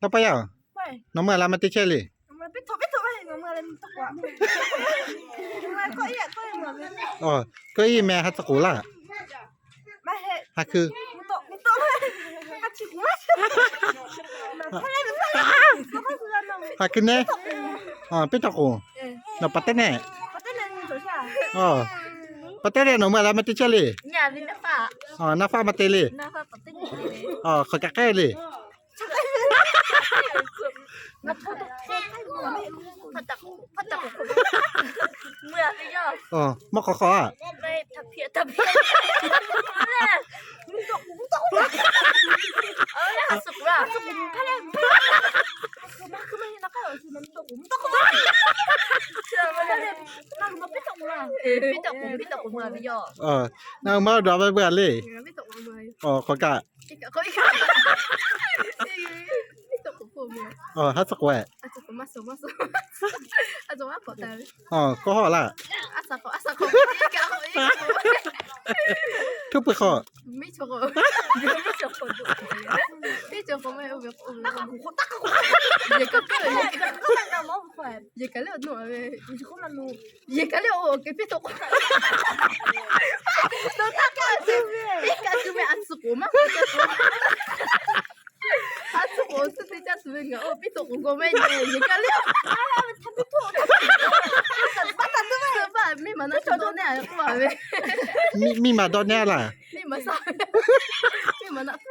เราไปอะไปน้องเมื่อไรมาติเชลลี่มันไปถอไปถอไปมันอะไรมันตะกว่ามันก็อีกก็เหมือนอ๋อก็อีแม่ฮัตสกูล่ะไม่เห็นฮักคือมันโตมันโตฮัชิกุมามันอะไรมันอะไร เขาไม่คุยกันน้องฮักคือเน่อ๋อเป็นตะกูเออเราปัตเต้เน่เขาเต้นเล่นตัวใช่อ๋อปัตเต้เน่น้องเมื่อไรมาติเชลลี่ nhà đi nó phà อ๋อ น้าฟ้ามาเตลี่ nó phà bắt tính อ๋อเขาจะแก้ลี่ nó thôi phát tạc phát tạc mưa đi cho อ๋อมอขอขออะ đây thập hiện thập hiện mình đọc cũng đọc ờ là hạt sụp ra sụp phải lên mà cứ mấy nó cái gì mình đọc cũng đọc chờ mà lên nó nó biết đọc là biết đọc cũng biết đọc cũng là bây giờ เออน้องเมื่อรอไปเบื่ อลี่ biết đọc cũng mười อ๋อขอกะ có ý biết đọc cũng phù mười อ๋อฮัตสกูแ à chụp mắt số mắt số à chụp mắt có tay อ๋อก็ห่อล่ะ à sao có à sao có ý cả ý ทุบไปขอ mấy chỗ rồi mấy chỗ rồi mấy chỗ có mấy ông việc ông tắc cũng tắc cũng gì cái cái gì cái cái này nào mà phải gì cái liệu nổi về gì không làm nổi gì cái liệu cái biết tục nó tắc cái gì biết cái gì mẹ ăn sụp mà ăn sụp tôi đi ra tụi mình ở biết tục của mấy gì cái liệu à mình thằng biết tục bắt thằng tụi mình phải mình mà nó cho tôi này không phải มีมีมาดอนแน่ล่ะ 你们啥？你们那做，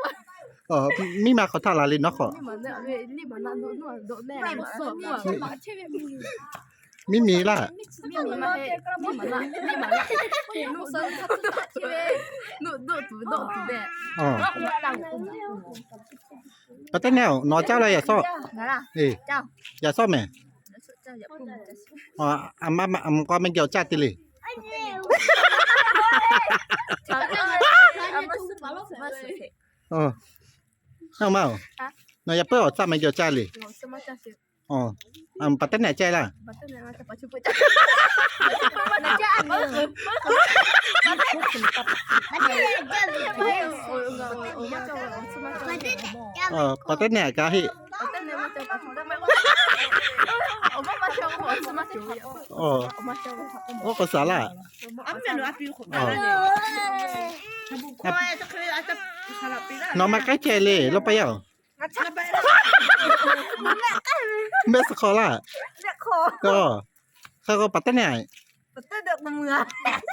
อ๋อมีมาเขาทาลาลินเนาะขอ 你们那喂，你们那弄弄弄那样嘛？说过， มีมี ミミラ。ミミラ。ミミラ。ミミラ。怒声他自打起来，怒怒毒怒毒的。哦。不得了，哪家来也说。哪啦？哎。叫。也说没？叫也不。哦，阿妈妈，阿姆哥们叫家的嘞。哦，那么，那也不要咱们叫家里。什么叫家？Oh. Um, patut nak cai lah. Patut nak macam pacu pucat. Patut nak cai. Oh, patut nak kahi. Patut nak macam pacu. Oh. Oh, kau salah. Oh. Nama kacai le, lo payau. Nak เมสคอล่าก็เขาก็ปัตตานีปัตตานีด็กมังเงา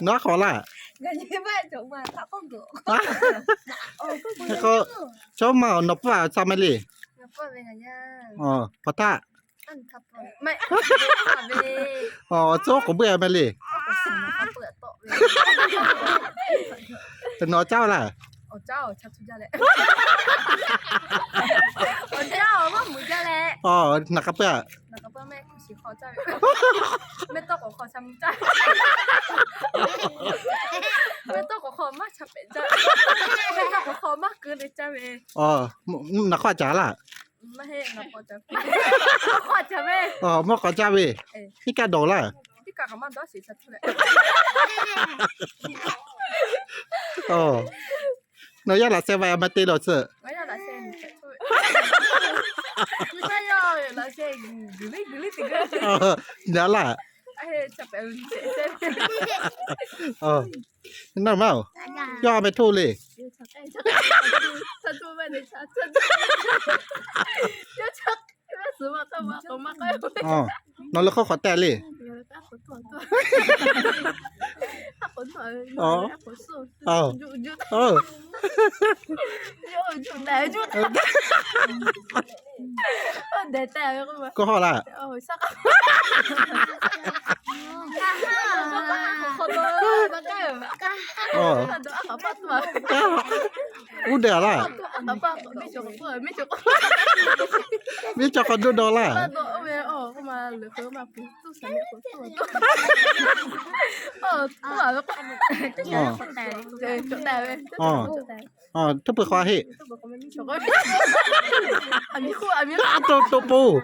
น้าคอล่าเงินยี่บ้านจงมาเขาก็เดือดเขาก็ชอบมาหนบว่าซามาลีหนบว่าเป็นไงย่อ๋อพัตตาอันทับไม่อ๋อโจ๊กของเบื่อมาลีแต่น้อเจ้าล่ะ เอเจ้าชักชุดยาแหลยเอเจ้าว่าหมูยาแหละอ๋อหนักกระเปื้อแล้วก็เพื่อแม่กูชี้คอเจ้าไม่ต้องขอขอช้ำเจ้าไม่ต้องขอขอมากช้ำเป็นเจ้าไม่ต้องขอขอมากเกินเลยเจ้าเองอ๋อหนักกว่าจ๋าล่ะไม่ให้หนักกว่าจ๋าขอจ๋าเว้ยอ๋อมากกวาจ๋าเว้ยนี่กาโดล่ะที่กากำมันต้องสีชัดเลย哦。我要老师我要么对老师。我要老师。我要老师，努力努力这个。哦，哪啦？哎，这边这边。哦，那嘛，要没偷嘞。他做饭的，他他他，就他他什么他妈他妈该。哦，那了，他好带嘞。 อ๋อนั่นเมาย่อไปทู่เลยชัดชัดชัดช่วย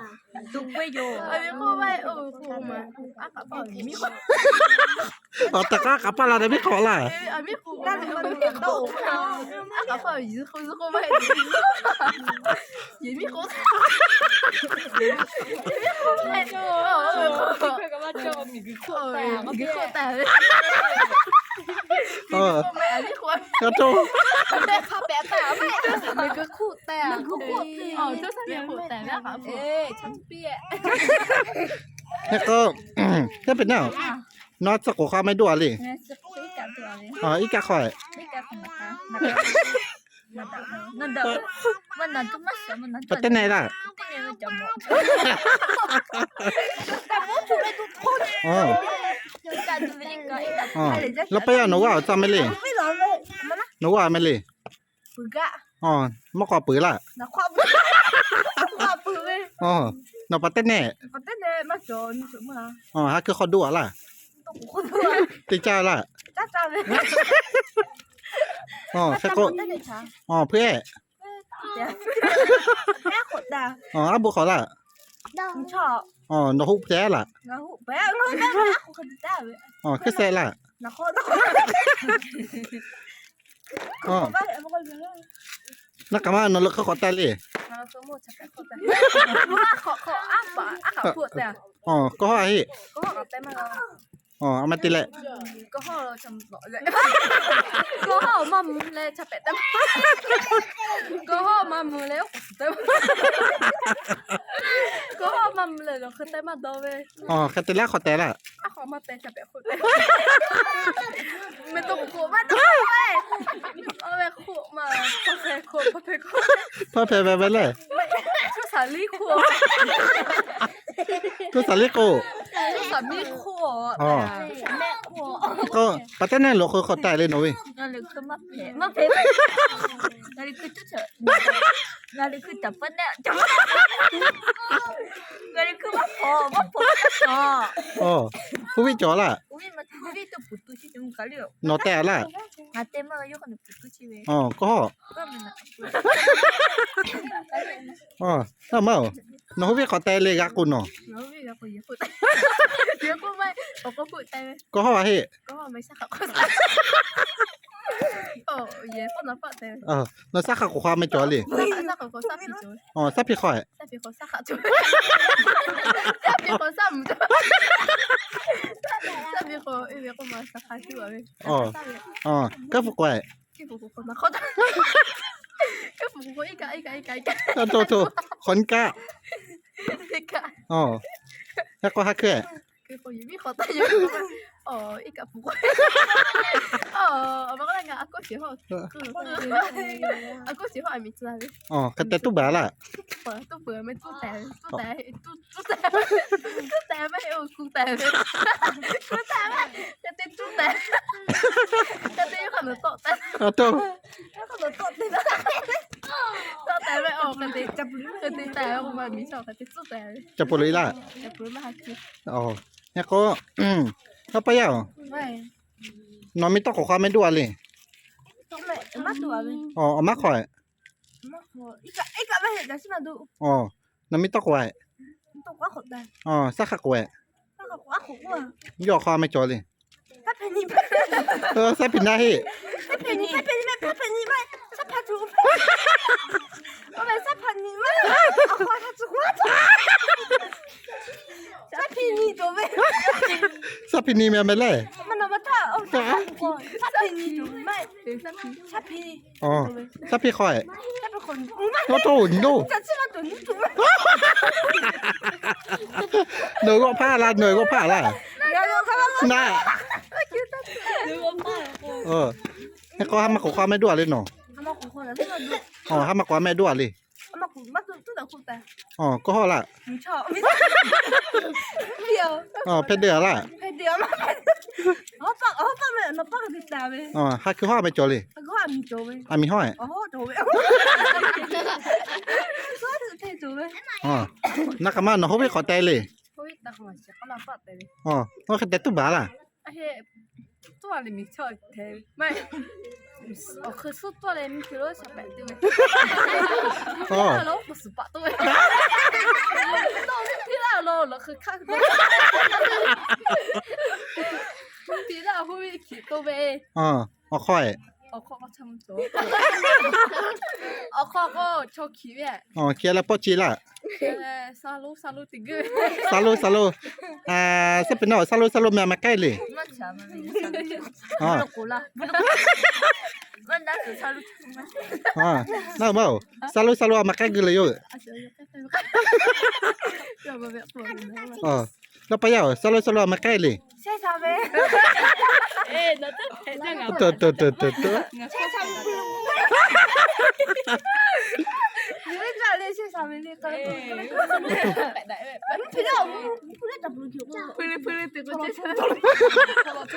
ไม่ได้ชัดชัด就ชัด เออก็จูกแต่เขาแปะแต่ไม่ก็ขู่แต่มันก็ขู่อ๋อเจ้าเสียขู่แต่แม่ค่ะเอ้ยช่เปี้ยแล้วก็จะเป็นแนวนอตสกุลข้าไม่ด่วนเลยอ๋ออีกกะข่อยอีกะของนั่นเด้อมันนั่นตุ้มมาเสียมันนั่นตุ้มแต่ไหนล่ะแต่ไม่ถูกทุกคน อ๋อล้วไปอะหนูว่าจำไม่เลยหนูว่าไม่เลยปืกะอ๋อมะขกว่ปืนละนะขความปืนเวาอ๋อนกปัตเต้นแน่ปัตเต้นแน่มาจนสมมาอ๋อฮะคือเขาดูอะล่ะตีจ้าล่ะจ้าจ้าเลยอ๋อแค่ก็อ๋อเพื่อแม่ขดดาอ๋ออาบุขอล่ะ 저 어, 너 호흡 잘 라. 나고 배로 나고 그다 어, 글쎄 라. 나고 나 고. 어, 봐 먹을 줄. 나 가만 너 럭커 거탈 리. 나 너무 착각 거 다. 뭐 거거 아빠 아까 보 다. 어, 거하 이. 거가 빼 만. 어, 아마 뜰 래. 이거 허 전부 이거 허 마무래 잡혔 다. 이거 허 마무래 없었 다. 이거 허 마무래 너 그때만 너왜 어, 그때라 그때 라. 아, 엄마 때 잡 혔. 왜또 고만 너왜 어왜 고마 퍼펙 고 퍼펙 고 퍼펙 왜 왜 래? 저 살리 고. 저 살리 고. 小面裤，哦小面裤，ก็ปัตตานีหลอกเขาเขาตายเลยหนูเว้ย那里去么陪么陪，那里去多少？那里去怎么呢？怎么？那里去么跑么跑多少？อ๋อผู้วิจารณ์ล่ะ我为么我为都不读书，怎么搞了？หนอแต่ล่ะ俺爹妈有可能不读书呗，อ๋อก็我们呢？อ๋อถ้าเมาหนูผู้วิเขาตาเลยกะกูหนอ こ言うこと横前おこぶためご飯はへご飯めさかこさ哦，也不能放的。哦，那啥哈古话没教哩？啥哈古啥皮球？哦，啥皮好哎？啥皮好啥哈球？啥皮好啥唔球？啥皮好？因为我们啥哈球啊？哦，哦，搿不怪。搿不怪，那好的。搿不怪，一家一家一家一家。那多多，混家。一家。哦。100個100円。그리고 유미 거다 유미 어 이까 보고 어 막나 nga ako si ho ako si ho ami tsabi oh kata tu bala pa tu pa me tu ta tu ta tu tu ta tu ta me o ku ta me ku ta me kata tu ta kata yo kana to ta to mới ồ cái tên chập cái tên tè không mà mình chọn cái tên tu tè จะปลุยล่ะ chập lưỡi mà hạt kia อ๋อแล้วก็อืมถ้าไปอะ vậy น้องไม่ต้องขอความไม่ด่วนเลย tụi mẹ mắt tụi mày อ๋อเอามาคอย mắt tụi ít cả ít cả bây giờ xin là đủ อ๋อน้องไม่ต้องไว้ tụi quá khổ tè อ๋อซักขักไว้ 我没在喷你们，阿花他只花他，在喷你都没，สับพินีแม่ไม่ไล่我们那么大，哦，他喷他喷你都没，他喷，อ๋อสับพี่คอย他不很不嘛，โนโตนโน这次我蹲住了，หน่วยก็ผ้าละหน่วยก็ผ้าละ然后他们น่าเออให้เขาทำมาขอความไม่ด่วนเลยหนอ อ๋อห้ามากกว่าแม่ด้วยเลยมากูมากูตัคุณแต่อ๋อก็ห่อละไม่งชอบไม่ใช่เดียวอ๋อเพชรเดียวละเพชรเดียวมาอ๋อปักอ๋อปักเลยมาปักกันตาไว้ยอ๋อฮักคือห่อไม่จ่อเลยฮักห่อมีจ่อเยอะมีห่ออ๋อจ่อเว้ยก็ถือเพชรจ่อยอ๋อนักกรรมนเขาไม่ขอใจเลยเขาไม่ตักมาเสียก็มาปักเลยอ๋อเขาแต่ตุ๊บบ้าล่ะเฮ้ตุ๋บาวอะไรมีชอบเทไม่ 我可是做了，你去了小白对。哦。那我不是白对。那我对了咯，那去看。对了，后面去都呗。嗯，我快。ออกข้อก็ช่างโจออกข้อก็โชคขี้แม่อ๋อเคียแล้วปอจีละ selalu selalu tiga. Selalu selalu. Uh, saya pernah selalu selalu memakai le. Macam mana? Ha. Mendak selalu. Ha. Nak mau? Selalu selalu makan gila yo. Oh, Nak payah, selalu selalu makan le. Saya sampai. Eh, nak eh, tu? Tu tu tu tu tu. Saya sampai. 가면은 그래 그냥 풀에다 물기고 풀에 풀에 뜨고 저처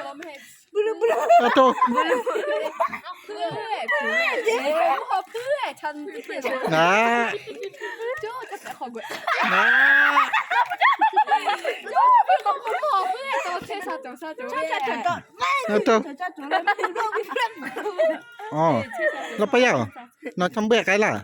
럼 해 물에 물에 또 물에 물에 풀에 풀에 풀에 잔 풀에 나 저, 잠깐 거고요 나 Ờ, nó bây giờ nó trong bẹt cái là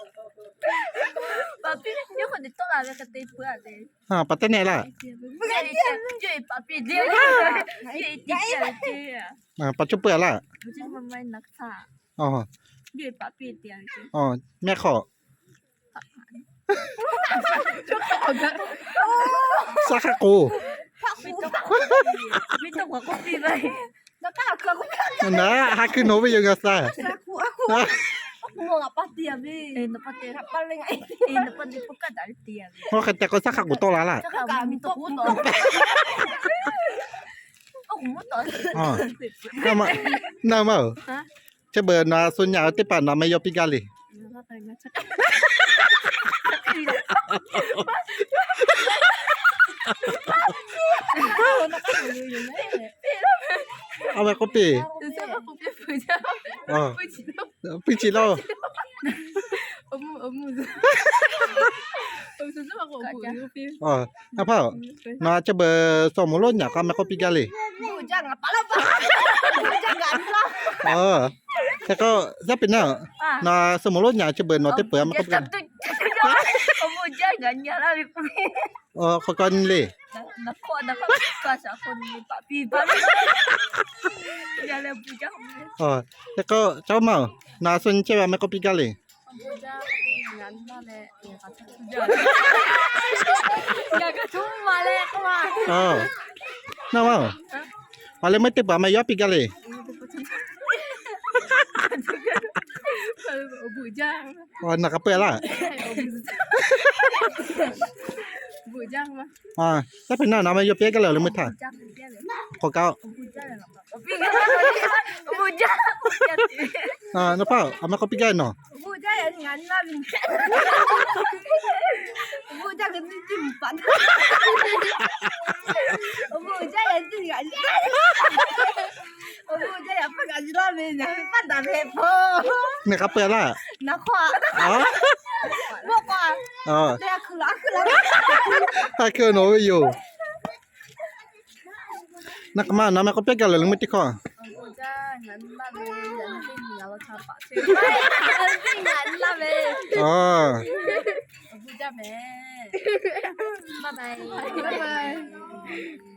papi, yo cuando toda la que te pueda de. Ah, para tenerla. Yo y papi, yo y papi. Ah, para chuparla. Yo mamá en la casa. Oh. Yo y papi, tío. Oh, me ajo. ซาคากูไม่ต้องหัวกูตีเลยแล้วก็เอาเกลือกูไปนะฮาคือโนไปยังไงซะ ร่ 업무 업무. 무슨 좀 하고 업무 이거 비. อ๋อนะพ่อนาจะเบอร์สมุนอยากก็ไม่ก็ปิกาลี 무장아 빨아봐. 무장아 안 나. เออแต่ก็จะเป็นเนาะนาสมุนอยากจะเบอร์นอติเปื่อมันก็เป็น 업무 장 아니야 라 เออข Pinch omu omu, omu off. Aku om. Oh, ah, apa? Nah, coba somo lo nya kami kopi gali. Hujan apa lah pak? Hujan enggak lah. Oh. Saya kau saya pina. Nah, somo coba nanti pe kami kopi. Om hujan enggak nyala lipi. Oh, kau le nampak nampak pas aku ni pak pi pak pi jauh oh teko kau mau nak sun cewek mai kopi gale oh. Nak mau? Pale mete ba mai Oh nak apa lah? จังมั้อ่าแล้วเป็นหน้าน้ำมันยบเป๊กกันเหรอหรือมือถ่ายจังเป๊กเลยขอเก้าปีกันเหรอปูกังปล่าน้าเป้าเอามาเขาปีแก่หน่อปูจังอันงั้นว่าเป็นปูจังกัจิ้มปันปูจังอันจิ้มกันปูจังอันปันกันจิ้มว่าเป็นพันตาเพโพเนี่ยครับเปล่าล่ะนักขวาอ๋อบอกว่าเออ ถ้าเกินโนไปอยู่นักมาน้ะแม่ก็เป๊กกันเลยลุงไม่ติดข้อ我在南大的人进，